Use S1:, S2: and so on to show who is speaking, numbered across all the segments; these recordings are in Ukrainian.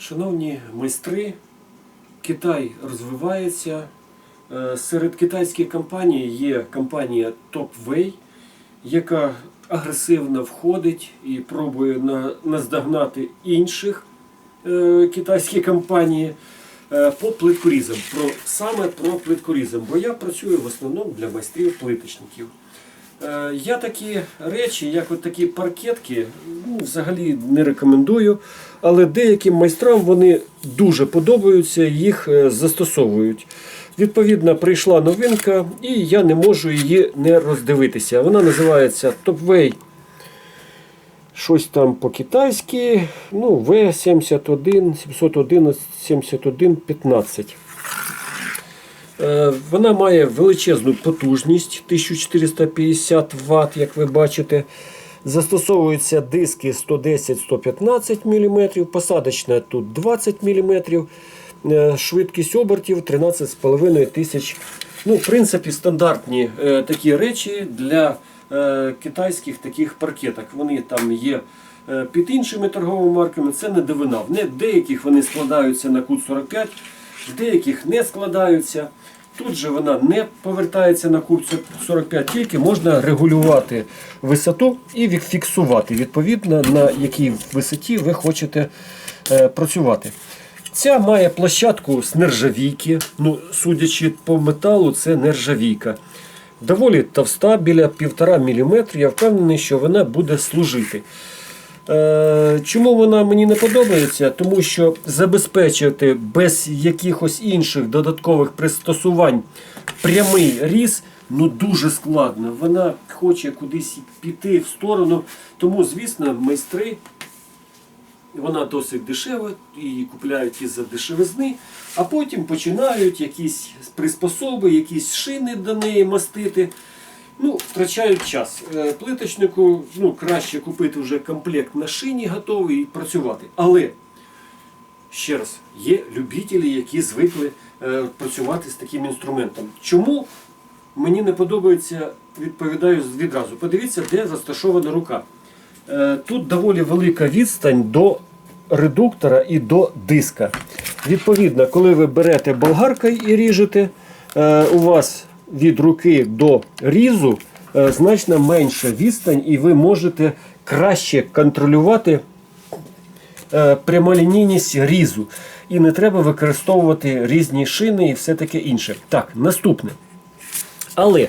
S1: Шановні майстри, Китай розвивається. Е, Серед китайських компаній є компанія TopWay, яка агресивно входить і пробує наздогнати інших е, китайських компаній е, по плиткорізам. Про, саме про плиткорізам, бо я працюю в основному для майстрів плиточників. Е, Я такі речі, як от такі паркетки, ну, взагалі не рекомендую, але деяким майстрам вони дуже подобаються їх е, застосовують. Відповідно, прийшла новинка, і я не можу її не роздивитися. Вона називається Topway. Щось там по-китайськи. Ну, V71 711 71 15. Е, Вона має величезну потужність 1450 Вт, як ви бачите. Застосовуються диски 110-115 мм, посадочна тут 20 мм, е, швидкість обертів 13,5 тисяч. Ну, в принципі, стандартні е, такі речі для е, китайських таких паркеток. Вони там є е, під іншими торговими марками. Це не дивина. В деяких вони складаються на кут 45, в деяких не складаються. Тут же вона не повертається на кут 45, тільки можна регулювати висоту і фіксувати відповідно на якій висоті ви хочете е, працювати. Ця має площадку з нержавійки. Ну, судячи по металу, це нержавійка. Доволі товста, біля 1,5 мм. Я впевнений, що вона буде служити. Е, Чому вона мені не подобається? Тому що забезпечити без якихось інших додаткових пристосувань прямий різ ну дуже складно. Вона хоче кудись піти в сторону. Тому, звісно, майстри вона досить дешева, її купляють із-за дешевизни, а потім починають якісь приспособи, якісь шини до неї мастити. Ну, втрачають час. Е, Плиточнику ну, краще купити вже комплект на шині готовий і працювати. Але, ще раз, є любителі, які звикли е, працювати з таким інструментом. Чому мені не подобається, відповідаю відразу. Подивіться, де розташована рука. Е, Тут доволі велика відстань до редуктора і до диска. Відповідно, коли ви берете болгаркою і ріжете, у вас від руки до різу е, значно менша відстань, і ви можете краще контролювати е, прямолінійність різу. І не треба використовувати різні шини і все таке інше. Так, наступне. Але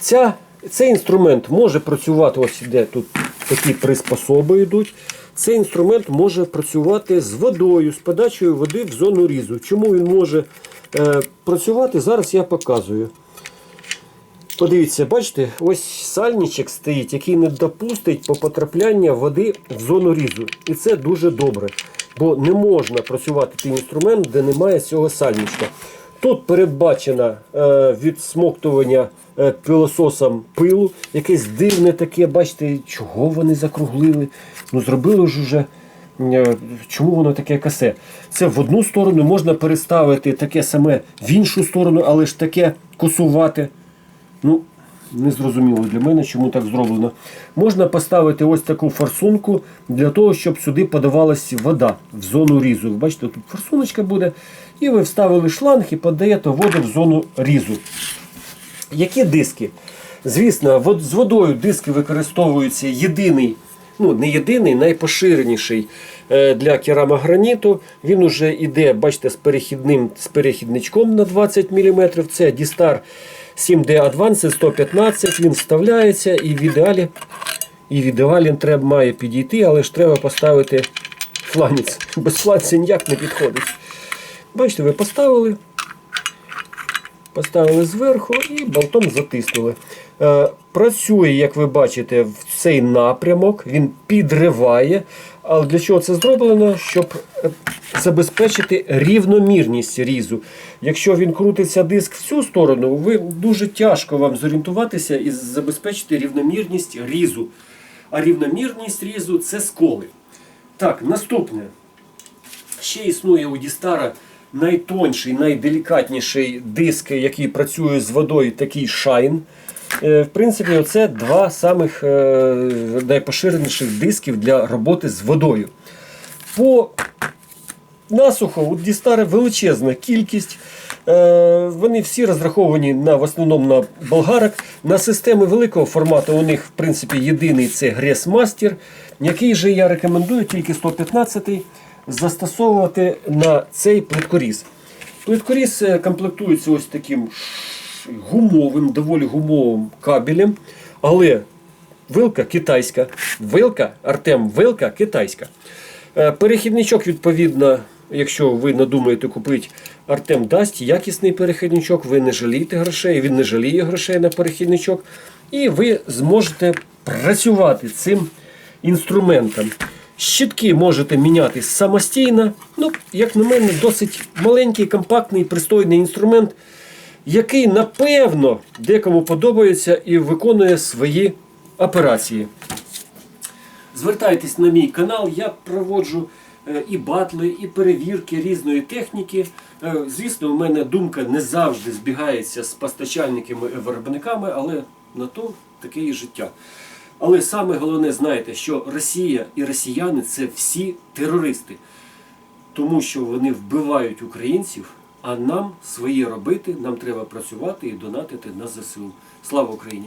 S1: ця, цей інструмент може працювати, ось де тут такі приспособи йдуть. Цей інструмент може працювати з водою, з подачею води в зону різу. Чому він може е, працювати? Зараз я показую. Подивіться, бачите, ось сальничок стоїть, який не допустить по потрапляння води в зону різу. І це дуже добре. Бо не можна працювати тим інструмент, де немає цього сальничка. Тут передбачено е, відсмоктування е, пилососом пилу, якесь дивне таке, бачите, чого вони закруглили. Ну, зробили ж уже. е, Чому воно таке касе? Це в одну сторону можна переставити таке саме в іншу сторону, але ж таке косувати. Ну, не зрозуміло для мене, чому так зроблено. Можна поставити ось таку форсунку для того, щоб сюди подавалась вода в зону різу. Ви Бачите, тут форсуночка буде. І ви вставили шланг і подаєте воду в зону різу. Які диски? Звісно, з водою диски використовуються єдиний, ну не єдиний, найпоширеніший е, для керамограніту. Він уже йде, бачите, з перехідним з перехідничком на 20 мм. Це Distar 7D Advanced 115. Він вставляється і в ідеалі, і в ідеалі треба має підійти, але ж треба поставити фланець. Без фланця ніяк не підходить. Бачите, ви поставили, поставили зверху і болтом затиснули. Е, працює, як ви бачите, в цей напрямок, він підриває. Але для чого це зроблено? Щоб е, забезпечити рівномірність різу. Якщо він крутиться диск в цю сторону, ви дуже тяжко вам зорієнтуватися і забезпечити рівномірність різу. А рівномірність різу це сколи. Так, наступне. Ще існує у Дістара найтонший, найделікатніший диск, який працює з водою, такий шайн. Е, В принципі, це два самих е, найпоширеніших дисків для роботи з водою. По насухо, у Дістари величезна кількість. Е, Вони всі розраховані на, в основному на болгарок. На системи великого формату у них, в принципі, єдиний це Грес Master, який же я рекомендую тільки 115 застосовувати на цей плиткоріз. Плиткоріз е, комплектується ось таким гумовим, доволі гумовим кабелем, але вилка китайська. Вилка, Артем, вилка китайська. Е, Перехідничок, відповідно, якщо ви надумаєте купити, Артем дасть якісний перехідничок, ви не жалієте грошей, він не жаліє грошей на перехідничок, і ви зможете працювати цим інструментом. Щітки можете міняти самостійно. Ну, як на мене, досить маленький, компактний, пристойний інструмент, який, напевно, декому подобається і виконує свої операції. Звертайтесь на мій канал, я проводжу е, і батли, і перевірки різної техніки. Е, Звісно, у мене думка не завжди збігається з постачальниками і виробниками, але на то таке і життя. Але саме головне, знаєте, що Росія і росіяни це всі терористи, тому що вони вбивають українців, а нам свої робити, нам треба працювати і донатити на ЗСУ. Слава Україні!